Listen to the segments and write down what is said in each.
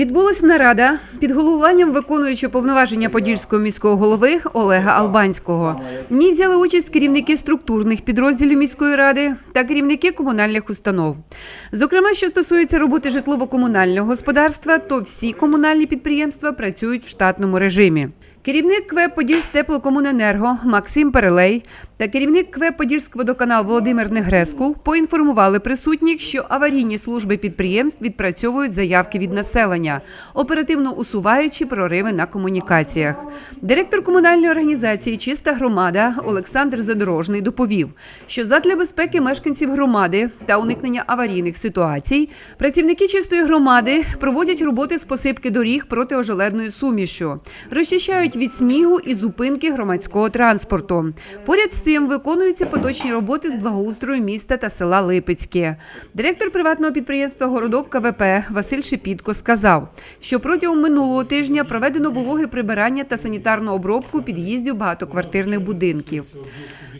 Відбулась нарада під головуванням виконуючого повноваження подільського міського голови Олега Албанського. В ній взяли участь керівники структурних підрозділів міської ради та керівники комунальних установ. Зокрема, що стосується роботи житлово-комунального господарства, то всі комунальні підприємства працюють в штатному режимі. Керівник КВЕП «Подільстеплокомуненерго» Максим Перелей та керівник КВЕП «Подільськводоканал» Володимир Негрескул поінформували присутніх, що аварійні служби підприємств відпрацьовують заявки від населення, оперативно усуваючи прориви на комунікаціях. Директор комунальної організації Чиста громада Олександр Задорожний доповів, що задля безпеки мешканців громади та уникнення аварійних ситуацій працівники чистої громади проводять роботи з посипки доріг протиожеледною сумішю, розчищають від снігу і зупинки громадського транспорту. Поряд з цим виконуються поточні роботи з благоустрою міста та села Липецьке. Директор приватного підприємства Городок КВП Василь Шипітко сказав, що протягом минулого тижня проведено вологе прибирання та санітарну обробку під'їздів багатоквартирних будинків.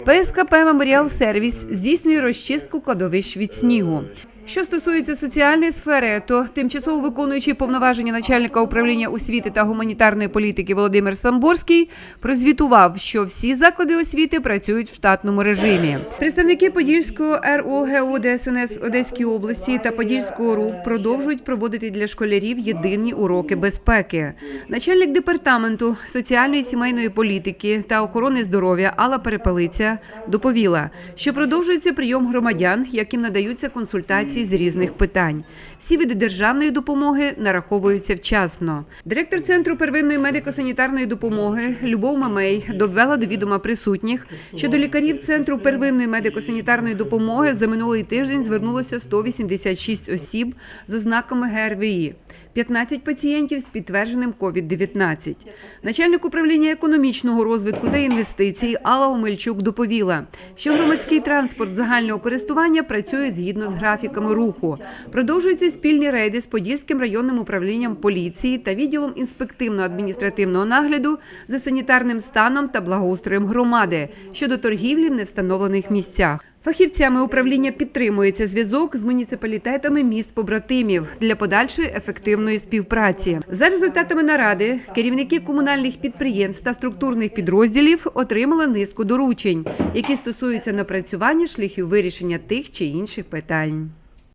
ПСКП Меморіал Сервіс здійснює розчистку кладовищ від снігу. Що стосується соціальної сфери, то тимчасово виконуючий повноваження начальника управління освіти та гуманітарної політики Володимир Самборський прозвітував, що всі заклади освіти працюють в штатному режимі. Представники Подільського РОГУ ДСНС Одеської області та Подільського РУ продовжують проводити для школярів єдині уроки безпеки. Начальник департаменту соціальної сімейної політики та охорони здоров'я Алла Перепелиця доповіла, що продовжується прийом громадян, яким надаються консультації з різних питань. Всі види державної допомоги нараховуються вчасно. Директор центру первинної медико-санітарної допомоги Любов Мамей довела до відома присутніх, що до лікарів центру первинної медико-санітарної допомоги за минулий тиждень звернулося 186 осіб з ознаками ГРВІ. 15 пацієнтів з підтвердженим COVID-19. Начальник управління економічного розвитку та інвестицій Алла Омельчук доповіла, що громадський транспорт загального користування працює згідно з графіками руху. Продовжуються спільні рейди з Подільським районним управлінням поліції та відділом інспективно-адміністративного нагляду за санітарним станом та благоустроєм громади щодо торгівлі в невстановлених місцях. Фахівцями управління підтримується зв'язок з муніципалітетами міст побратимів для подальшої ефективної співпраці. За результатами наради керівники комунальних підприємств та структурних підрозділів отримали низку доручень, які стосуються напрацювання шляхів вирішення тих чи інших питань.